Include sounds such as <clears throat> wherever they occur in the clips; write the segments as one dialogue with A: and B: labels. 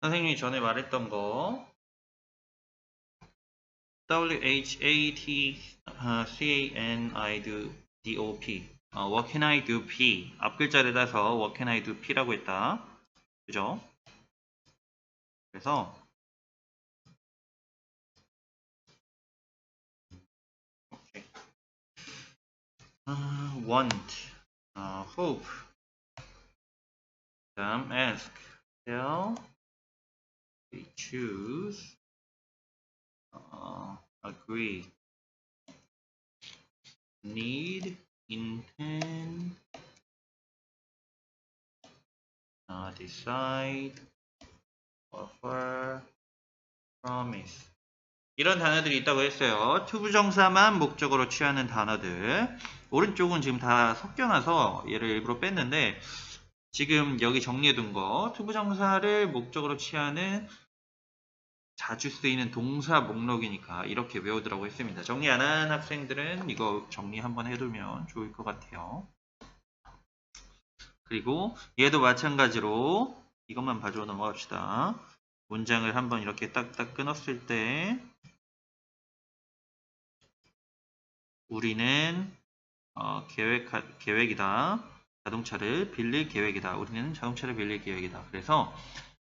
A: 선생님이 전에 말했던 거 W H A T 어, 어, What can I do P 앞 글자를 따서 What can I do P라고 했다 그죠? 그래서 오케이. 아, want 어, hope 다음 ask tell we choose 어, agree need intend 어, decide offer promise 이런 단어들이 있다고 했어요. 투부정사만 목적으로 취하는 단어들. 오른쪽은 지금 다 섞여놔서 얘를 일부러 뺐는데 지금 여기 정리해둔 거 투부정사를 목적으로 취하는 자주 쓰이는 동사 목록이니까 이렇게 외우더라고 했습니다. 정리 안 한 학생들은 이거 정리 한번 해두면 좋을 것 같아요. 그리고 얘도 마찬가지로 이것만 봐주고 넘어갑시다. 문장을 한번 이렇게 딱딱 끊었을 때 우리는 어, 계획 계획이다. 자동차를 빌릴 계획이다. 우리는 자동차를 빌릴 계획이다. 그래서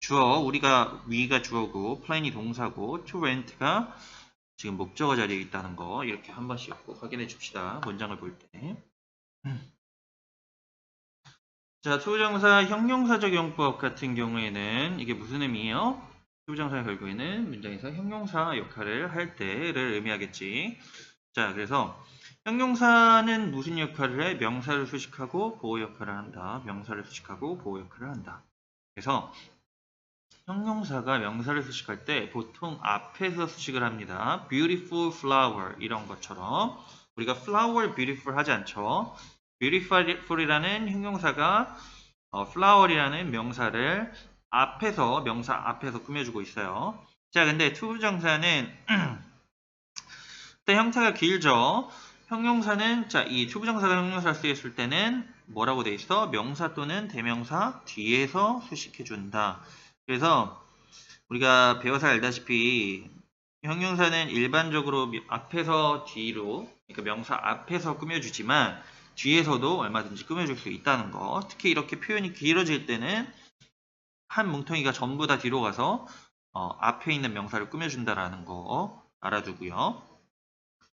A: 주어 우리가 위가 주어고 플랜이 동사고 to rent가 지금 목적어 자리에 있다는 거 이렇게 한 번씩 꼭 확인해 줍시다. 문장을 볼 때. 자, 투부정사 형용사적 용법 같은 경우에는 이게 무슨 의미예요? 투부정사 결국에는 문장에서 형용사 역할을 할 때를 의미하겠지. 자, 그래서 형용사는 무슨 역할을 해? 명사를 수식하고 보호 역할을 한다. 명사를 수식하고 보호 역할을 한다. 그래서 형용사가 명사를 수식할 때 보통 앞에서 수식을 합니다. beautiful flower 이런 것처럼 우리가 flower beautiful 하지 않죠. beautiful이라는 형용사가 어, flower이라는 명사를 앞에서 명사 앞에서 꾸며주고 있어요. 자, 근데 투부정사는 <clears throat> 일단 형태가 길죠. 형용사는 자, 이 투부정사가 형용사를 쓰였을 때는 뭐라고 돼 있어? 명사 또는 대명사 뒤에서 수식해 준다. 그래서 우리가 배워서 알다시피 형용사는 일반적으로 앞에서 뒤로 그러니까 명사 앞에서 꾸며주지만 뒤에서도 얼마든지 꾸며줄 수 있다는 거. 특히 이렇게 표현이 길어질 때는 한 뭉텅이가 전부 다 뒤로 가서 어, 앞에 있는 명사를 꾸며준다라는 거 알아두고요.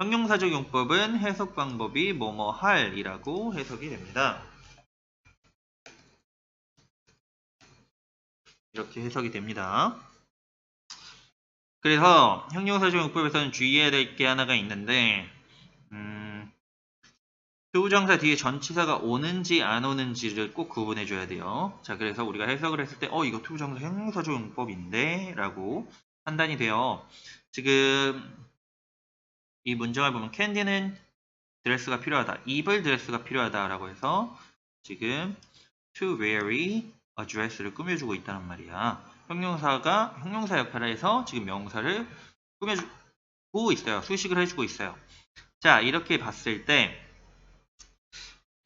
A: 형용사적 용법은 해석 방법이 뭐뭐 할이라고 해석이 됩니다. 이렇게 해석이 됩니다. 그래서 형용사적 용법에서는 주의해야 될 게 하나가 있는데 투부정사 뒤에 전치사가 오는지 안 오는지를 꼭 구분해 줘야 돼요. 자, 그래서 우리가 해석을 했을 때, 어, 이거 투부정사 형용사적 용법인데? 라고 판단이 돼요. 지금 이 문장을 보면 캔디는 드레스가 필요하다. 입을 드레스가 필요하다. 라고 해서 지금 to wear a dress를 꾸며주고 있다는 말이야. 형용사가 형용사 역할을 해서 지금 명사를 꾸며주고 있어요. 수식을 해주고 있어요. 자, 이렇게 봤을 때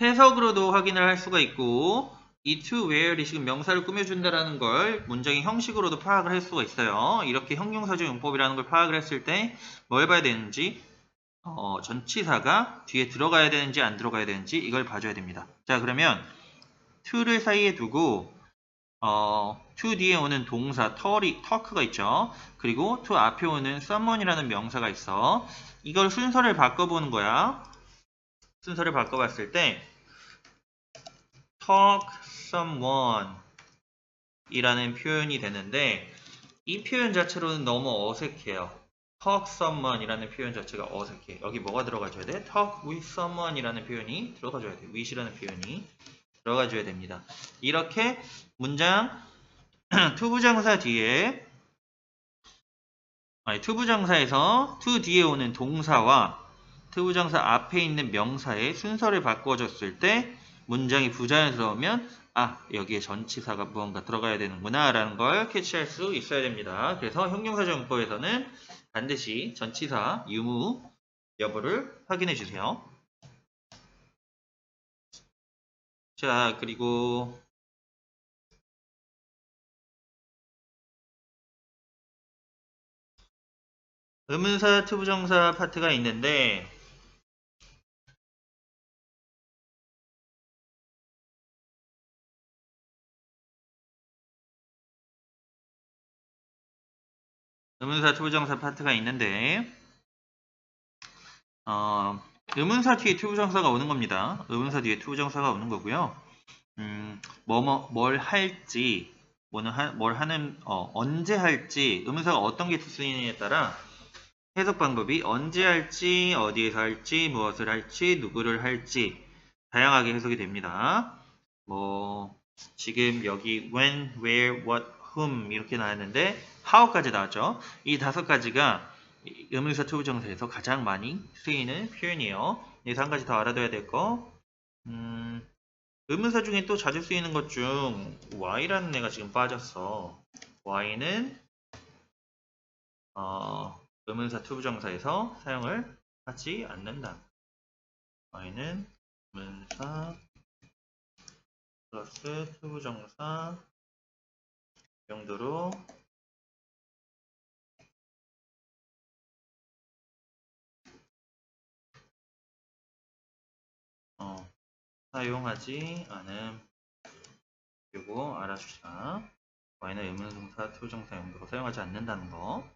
A: 해석으로도 확인을 할 수가 있고 이 to where이 지금 명사를 꾸며준다라는 걸 문장의 형식으로도 파악을 할 수가 있어요. 이렇게 형용사적 용법이라는 걸 파악을 했을 때 뭘 봐야 되는지 어, 전치사가 뒤에 들어가야 되는지 안 들어가야 되는지 이걸 봐줘야 됩니다. 자 그러면 to를 사이에 두고 어, to 뒤에 오는 동사 털이, talk가 있죠. 그리고 to 앞에 오는 someone이라는 명사가 있어. 이걸 순서를 바꿔보는 거야. 순서를 바꿔봤을 때 talk someone 이라는 표현이 되는데 이 표현 자체로는 너무 어색해요. talk someone 이라는 표현 자체가 어색해. 여기 뭐가 들어가줘야 돼? talk with someone 이라는 표현이 들어가줘야 돼. with이라는 표현이 들어가줘야 됩니다. 이렇게 문장 <clears throat> 투부정사 뒤에 아니 투부정사에서 to 뒤에 오는 동사와 투부정사 앞에 있는 명사의 순서를 바꿔줬을 때 문장이 부자연스러우면 아 여기에 전치사가 무언가 들어가야 되는구나 라는 걸 캐치할 수 있어야 됩니다. 그래서 형용사적 문법에서는 반드시 전치사 유무 여부를 확인해 주세요. 자 그리고 의문사, 투부정사 파트가 있는데 의문사, 투부정사 파트가 있는데 어, 의문사 뒤에 투부정사가 오는 겁니다. 의문사 뒤에 투부정사가 오는 거고요. 음, 뭐뭐 뭘 할지 뭐는 하, 뭘 하는 어, 언제 할지 의문사가 어떤 게 쓰이느냐에 따라 해석 방법이 언제 할지 어디에서 할지 무엇을 할지 누구를 할지 다양하게 해석이 됩니다. 뭐 지금 여기 when, where, what, whom 이렇게 나왔는데 how까지 나왔죠. 이 다섯 가지가 의문사 투부정사에서 가장 많이 쓰이는 표현이에요. 여기서 한 가지 더 알아둬야 될 거. 음, 의문사 중에 또 자주 쓰이는 것 중 y라는 애가 지금 빠졌어. y는 어, 의문사 투부정사에서 사용을 하지 않는다. y는 의문사 플러스 투부정사 정도로 어, 사용하지 않음. 요거 알아주시라. y는 의문사 투부정사 용도로 사용하지 않는다는 거.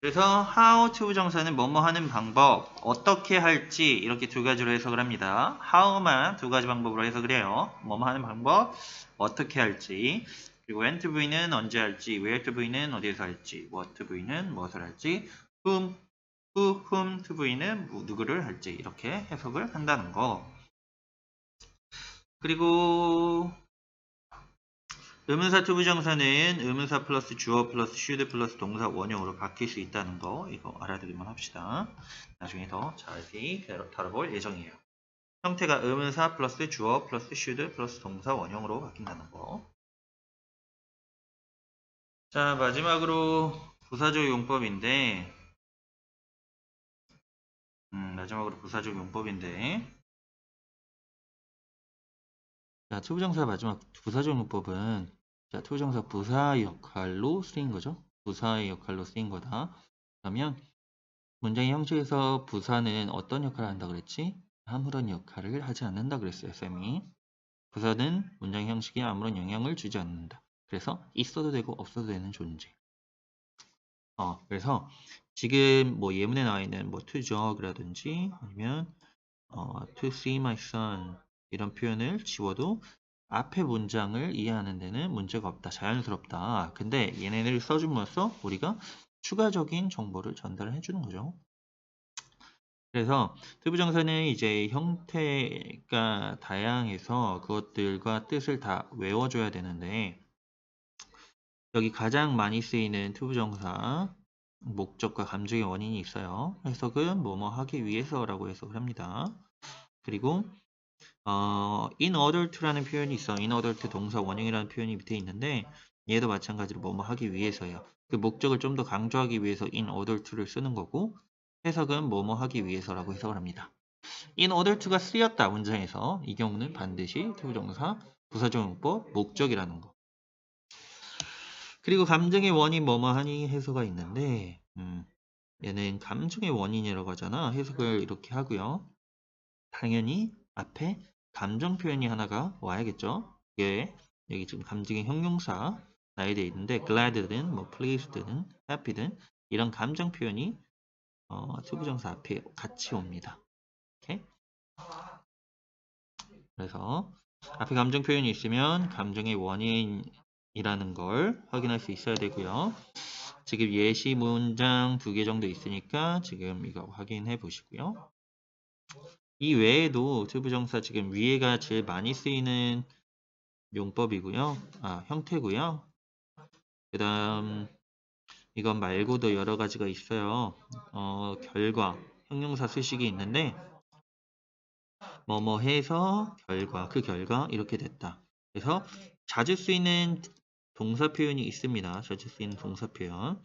A: 그래서 how 투부정사는 뭐뭐 하는 방법, 어떻게 할지 이렇게 두 가지로 해석을 합니다. how만 두 가지 방법으로 해석을 해요. 뭐뭐 하는 방법, 어떻게 할지. 그리고 when to V는 언제 할지, where to V는 어디에서 할지, what to V는 무엇을 할지, whom, who, whom to 뭐, 누구를 할지 이렇게 해석을 한다는 거. 그리고 의문사 투부정사는 의문사 플러스 주어 플러스 should 플러스 동사 원형으로 바뀔 수 있다는 거 이거 알아두기만 합시다. 나중에 더 자세히 다뤄볼 예정이에요. 형태가 의문사 플러스 주어 플러스 should 플러스 동사 원형으로 바뀐다는 거. 자 마지막으로 부사적 용법인데 음, 마지막으로 부사적 용법인데 자, 투부정사 마지막 부사적 용법은 자, 투부정사 부사 역할로 쓰인 거죠. 부사의 역할로 쓰인 거다. 그러면 문장의 형식에서 부사는 어떤 역할을 한다 그랬지? 아무런 역할을 하지 않는다 그랬어요, 쌤이. 부사는 문장 형식에 아무런 영향을 주지 않는다. 그래서 있어도 되고 없어도 되는 존재. 어, 그래서 지금 뭐 예문에 나와 있는 뭐 to jog라든지 아니면 어, to see my son 이런 표현을 지워도 앞에 문장을 이해하는 데는 문제가 없다. 자연스럽다. 근데 얘네를 써줌으로써 우리가 추가적인 정보를 전달해 주는 거죠. 그래서 투부정사는 이제 형태가 다양해서 그것들과 뜻을 다 외워줘야 되는데 여기 가장 많이 쓰이는 투부정사 목적과 감정의 원인이 있어요. 해석은 뭐뭐 하기 위해서라고 해석을 합니다. 그리고 어, in order to라는 표현이 있어. in order to 동사 원형이라는 표현이 밑에 있는데 얘도 마찬가지로 뭐뭐 하기 위해서예요. 그 목적을 좀 더 강조하기 위해서 in order to를 쓰는 거고 해석은 뭐뭐 하기 위해서라고 해석을 합니다. in order to가 쓰였다 문장에서 이 경우는 반드시 투부정사 부사적용법 목적이라는 거. 그리고 감정의 원인 뭐뭐 하니 해석가 있는데 음, 얘는 감정의 원인이라고 하잖아. 해석을 이렇게 하고요. 당연히 앞에 감정 표현이 하나가 와야겠죠. 예, 여기 지금 감정의 형용사 나에 되어 있는데 glad든 뭐 pleased든 happy든 이런 감정 표현이 어, 투부정사 앞에 같이 옵니다. 이렇게. 그래서 앞에 감정 표현이 있으면 감정의 원인 이라는 걸 확인할 수 있어야 되고요. 지금 예시 문장 두 개 정도 있으니까 지금 이거 확인해 보시고요. 이 외에도 투부정사 지금 위에가 제일 많이 쓰이는 용법이고요. 아, 형태고요. 그 다음 이건 말고도 여러 가지가 있어요. 어, 결과, 형용사 수식이 있는데 뭐뭐 해서 결과, 그 결과 이렇게 됐다. 그래서 자주 쓰이는 동사 표현이 있습니다. 자주 쓰이는 동사 표현.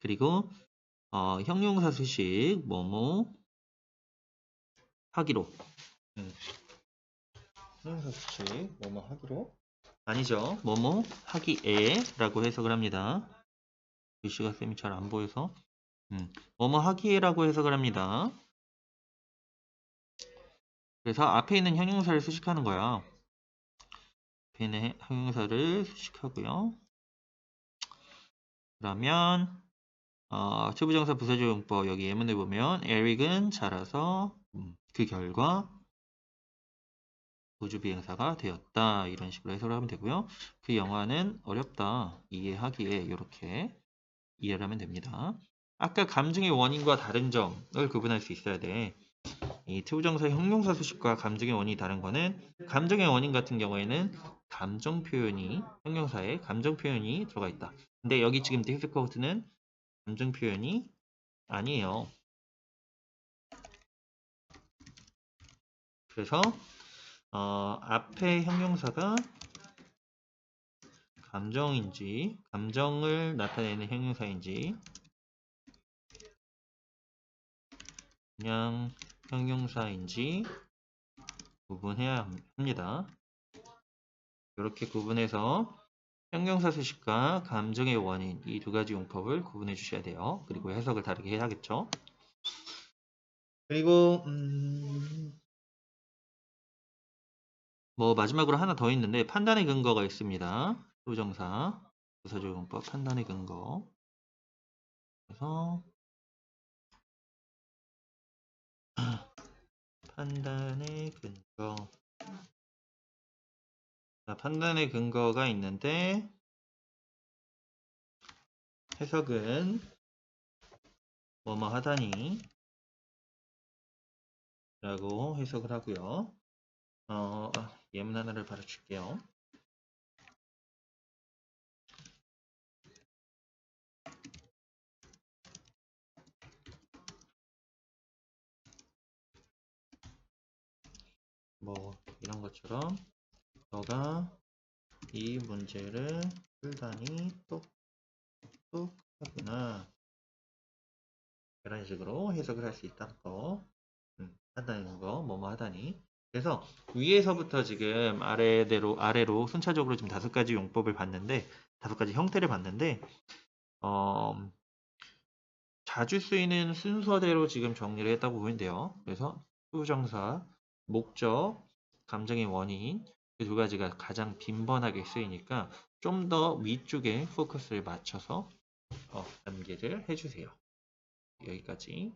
A: 그리고 어, 형용사 수식 뭐뭐 하기로. 음. 형용사 수식 뭐뭐 하기로 아니죠. 뭐뭐 하기에라고 해석을 합니다. 글씨가 쌤이 잘 안 보여서 음, 뭐뭐 하기에라고 해석을 합니다. 그래서 앞에 있는 형용사를 수식하는 거야. 해- 형용사를 수식하고요. 그러면 어, 초부정사 부사적 용법 여기 예문을 보면 에릭은 자라서 음, 그 결과 우주 비행사가 되었다 이런 식으로 해석을 하면 되고요. 그 영화는 어렵다 이해하기에 이렇게 이해를 하면 됩니다. 아까 감정의 원인과 다른 점을 구분할 수 있어야 돼. 이 투부정사 형용사 수식과 감정의 원인이 다른 거는 감정의 원인 같은 경우에는 감정 표현이 형용사에 감정 표현이 들어가 있다. 근데 여기 지금 difficult는 감정 표현이 아니에요. 그래서 어, 앞에 형용사가 감정인지 감정을 나타내는 형용사인지 그냥 형용사인지 구분해야 합니다. 이렇게 구분해서 형용사 수식과 감정의 원인 이 두 가지 용법을 구분해 주셔야 돼요. 그리고 해석을 다르게 해야겠죠. 그리고 음... 뭐 마지막으로 하나 더 있는데 판단의 근거가 있습니다. 부정사 부사적 용법 판단의 근거. 그래서 판단의 근거. 자, 판단의 근거가 있는데 해석은 뭐뭐 하다니 라고 해석을 하고요. 어, 예문 하나를 바로 줄게요. 뭐 이런 것처럼 너가 이 문제를 풀다니 똑똑 하구나. 이런 식으로 해석을 할 수 있다는 거. 음, 한다는 거 뭐뭐 하다니. 그래서 위에서부터 지금 아래대로 아래로 순차적으로 지금 다섯 가지 용법을 봤는데 다섯 가지 형태를 봤는데 어, 자주 쓰이는 순서대로 지금 정리를 했다고 보면 돼요. 그래서 수정사, 목적, 감정의 원인 그 두 가지가 가장 빈번하게 쓰이니까 좀 더 위쪽에 포커스를 맞춰서 어, 암기를 해주세요. 여기까지.